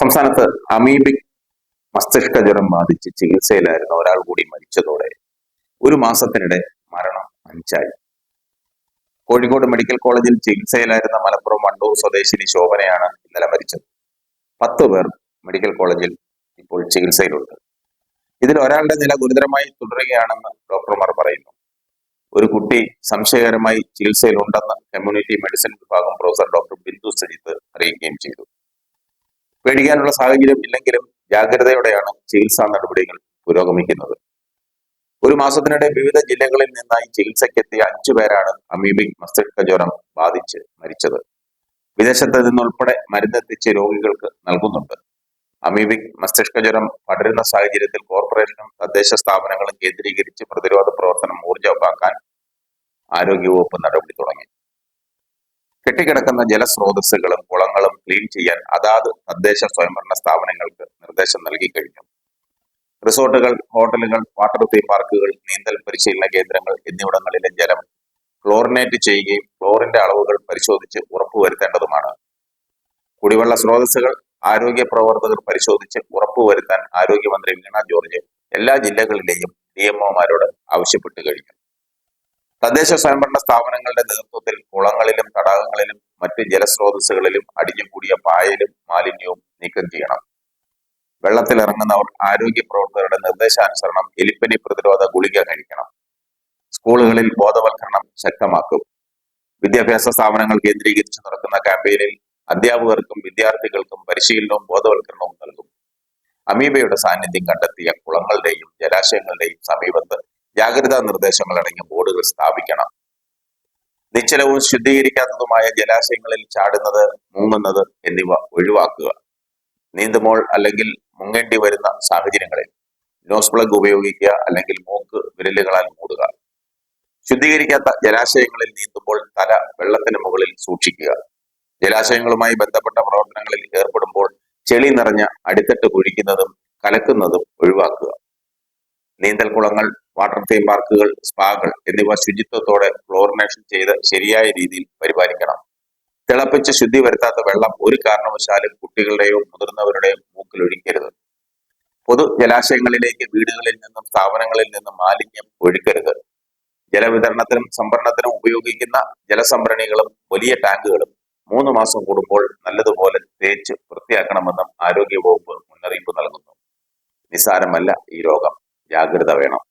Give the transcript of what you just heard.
സംസ്ഥാനത്ത് അമീബിക് മസ്തിഷ്ക ജ്വരം ബാധിച്ച് ചികിത്സയിലായിരുന്ന ഒരാൾ കൂടി മരിച്ചതോടെ ഒരു മാസത്തിനിടെ മരണം അഞ്ചായി. കോഴിക്കോട് മെഡിക്കൽ കോളേജിൽ ചികിത്സയിലായിരുന്ന മലപ്പുറം വണ്ടൂർ സ്വദേശിനി ശോഭനയാണ് ഇന്നലെ മരിച്ചത്. പത്ത് പേർ മെഡിക്കൽ കോളേജിൽ ഇപ്പോൾ ചികിത്സയിലുണ്ട്. ഇതിൽ ഒരാളുടെ നില ഗുരുതരമായി തുടരുകയാണെന്ന് ഡോക്ടർമാർ പറയുന്നു. ഒരു കുട്ടി സംശയകരമായി ചികിത്സയിലുണ്ടെന്ന് കമ്മ്യൂണിറ്റി മെഡിസിൻ വിഭാഗം പ്രൊഫസർ ഡോക്ടർ ബിന്ദു സജിത്ത് അറിയിക്കുകയും ചെയ്തു. പേടിക്കാനുള്ള സാഹചര്യം ഇല്ലെങ്കിലും ജാഗ്രതയോടെയാണ് ചികിത്സാ നടപടികൾ പുരോഗമിക്കുന്നത്. ഒരു മാസത്തിനിടെ വിവിധ ജില്ലകളിൽ നിന്നായി ചികിത്സയ്ക്കെത്തിയ അഞ്ചു പേരാണ് അമീബിക് മസ്തിഷ്ക ജ്വരം ബാധിച്ച് മരിച്ചത്. വിദേശത്ത് നിന്നുൾപ്പെടെ മരുന്നെത്തിച്ച് രോഗികൾക്ക് നൽകുന്നുണ്ട്. അമീബിക് മസ്തിഷ്ക ജ്വരം പടരുന്ന സാഹചര്യത്തിൽ കോർപ്പറേഷനും തദ്ദേശ സ്ഥാപനങ്ങളും കേന്ദ്രീകരിച്ച് പ്രതിരോധ പ്രവർത്തനം ഊർജമാക്കാൻ ആരോഗ്യവകുപ്പ് നടപടി തുടങ്ങി. കെട്ടിക്കിടക്കുന്ന ജലസ്രോതസ്സുകളും കുളങ്ങളും ക്ലീൻ ചെയ്യാൻ അതാത് തദ്ദേശ സ്വയംഭരണ സ്ഥാപനങ്ങൾക്ക് നിർദ്ദേശം നൽകി കഴിഞ്ഞു. റിസോർട്ടുകൾ ഹോട്ടലുകൾ വാട്ടർ തീം പാർക്കുകൾ നീന്തൽ പരിശീലന കേന്ദ്രങ്ങൾ എന്നിവിടങ്ങളിലെ ജലം ക്ലോറിനേറ്റ് ചെയ്യുകയും ക്ലോറിന്റെ അളവുകൾ പരിശോധിച്ച് ഉറപ്പുവരുത്തേണ്ടതുമാണ്. കുടിവെള്ള സ്രോതസ്സുകൾ ആരോഗ്യ പ്രവർത്തകർ പരിശോധിച്ച് ഉറപ്പുവരുത്താൻ ആരോഗ്യമന്ത്രി വീണ ജോർജ് എല്ലാ ജില്ലകളിലെയും ഡി എംഒമാരോട് ആവശ്യപ്പെട്ടു കഴിഞ്ഞു. തദ്ദേശ സ്വയംഭരണ സ്ഥാപനങ്ങളുടെ നേതൃത്വത്തിൽ കുളങ്ങളിലും തടാകങ്ങളിലും മറ്റ് ജലസ്രോതസ്സുകളിലും അടിഞ്ഞുകൂടിയ പായലും മാലിന്യവും നീക്കം ചെയ്യണം. വെള്ളത്തിലിറങ്ങുന്നവർ ആരോഗ്യ പ്രവർത്തകരുടെ നിർദ്ദേശാനുസരണം എലിപ്പനി പ്രതിരോധ ഗുളിക കഴിക്കണം. സ്കൂളുകളിൽ ബോധവൽക്കരണം ശക്തമാക്കും. വിദ്യാഭ്യാസ സ്ഥാപനങ്ങൾ കേന്ദ്രീകരിച്ച് നടക്കുന്ന ക്യാമ്പയിനിൽ അധ്യാപകർക്കും വിദ്യാർത്ഥികൾക്കും പരിശീലനവും ബോധവൽക്കരണവും നൽകും. അമീബയുടെ സാന്നിധ്യം കണ്ടെത്തിയ കുളങ്ങളുടെയും ജലാശയങ്ങളുടെയും സമീപത്ത് ജാഗ്രതാ നിർദ്ദേശങ്ങൾ അടങ്ങിയ ബോർഡുകൾ സ്ഥാപിക്കണം. നിശ്ചലവും ശുദ്ധീകരിക്കാത്തതുമായ ജലാശയങ്ങളിൽ ചാടുന്നത് മുങ്ങുന്നത് എന്നിവ ഒഴിവാക്കുക. നീന്തുമ്പോൾ അല്ലെങ്കിൽ മുങ്ങേണ്ടി വരുന്ന സാഹചര്യങ്ങളിൽ നോസ് പ്ലഗ് ഉപയോഗിക്കുക അല്ലെങ്കിൽ മൂക്ക് വിരലുകളാൽ മൂടുക. ശുദ്ധീകരിക്കാത്ത ജലാശയങ്ങളിൽ നീന്തുമ്പോൾ തല വെള്ളത്തിന് മുകളിൽ സൂക്ഷിക്കുക. ജലാശയങ്ങളുമായി ബന്ധപ്പെട്ട പ്രവർത്തനങ്ങളിൽ ഏർപ്പെടുമ്പോൾ ചെളി നിറഞ്ഞ അടിത്തട്ട് കുഴിക്കുന്നതും കലക്കുന്നതും നീന്തൽ കുളങ്ങൾ വാട്ടർ തീം പാർക്കുകൾ സ്പാകൾ എന്നിവ ശുചിത്വത്തോടെ ക്ലോറിനേഷൻ ചെയ്ത് ശരിയായ രീതിയിൽ പരിപാലിക്കണം. തിളപ്പിച്ച് ശുദ്ധി വരുത്താത്ത വെള്ളം ഒരു കാരണവശാലും കുട്ടികളുടെയോ മുതിർന്നവരുടെയോ മൂക്കിൽ ഒഴിക്കരുത്. പൊതു ജലാശയങ്ങളിലേക്ക് വീടുകളിൽ നിന്നും സ്ഥാപനങ്ങളിൽ നിന്നും മാലിന്യം ഒഴിക്കരുത്. ജലവിതരണത്തിനും സംഭരണത്തിനും ഉപയോഗിക്കുന്ന ജലസംഭരണികളും വലിയ ടാങ്കുകളും മൂന്ന് മാസം കൂടുമ്പോൾ നല്ലതുപോലെ തേച്ച് വൃത്തിയാക്കണമെന്നും ആരോഗ്യവകുപ്പ് മുന്നറിയിപ്പ് നൽകുന്നു. നിസ്സാരമല്ല ഈ രോഗം. ജാഗ്രത വേണം.